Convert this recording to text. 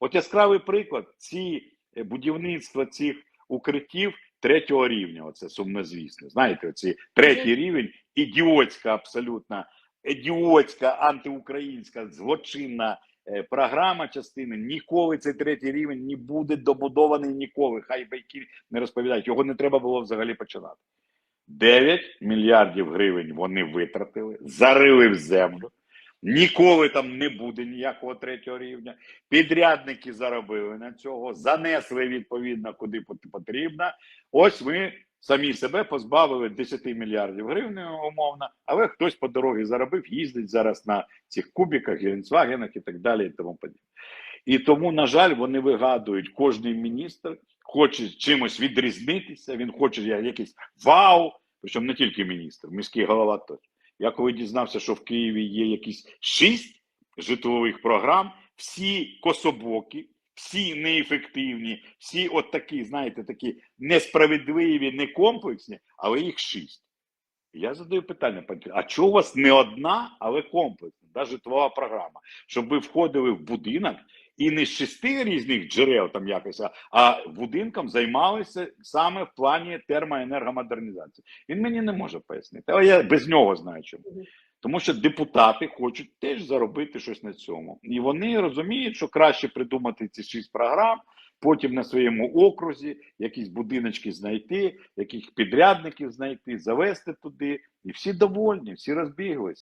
От яскравий приклад: ці е, будівництва цих укриттів третього рівня. Оце сумнозвісно. Знаєте, оці третій рівень, ідіотська, абсолютно ідіотська, антиукраїнська, злочинна е, програма частини. Ніколи цей третій рівень не буде добудований ніколи. Хай байки не розповідають. Його не треба було взагалі починати. 9 мільярдів гривень вони витратили, зарили в землю. Ніколи там не буде ніякого третього рівня. Підрядники заробили на цього, занесли відповідно куди потрібно. Ось ми самі себе позбавили 10 мільярдів гривень умовно, але хтось по дорозі заробив, їздить зараз на цих кубіках, гелендсвагенах і так далі. І тому подібне. І тому, на жаль, вони вигадують, кожний міністр хоче чимось відрізнитися, він хоче якийсь вау, причому не тільки міністр, міський голова теж. Я коли дізнався, що в Києві є якісь шість житлових програм, всі кособокі, всі неефективні, всі от такі, знаєте, такі несправедливі, некомплексні, але їх шість. Я задаю питання, пані, а чого у вас не одна, але комплексна, да, житлова програма, щоб ви входили в будинок і не з шести різних джерел там якось, а, будинком займалися саме в плані термоенергомодернізації. Він мені не може пояснити, але я без нього знаю чому. Тому що депутати хочуть теж заробити щось на цьому. І вони розуміють, що краще придумати ці шість програм, потім на своєму окрузі якісь будиночки знайти, яких підрядників знайти, завести туди, і всі довольні, всі розбіглись.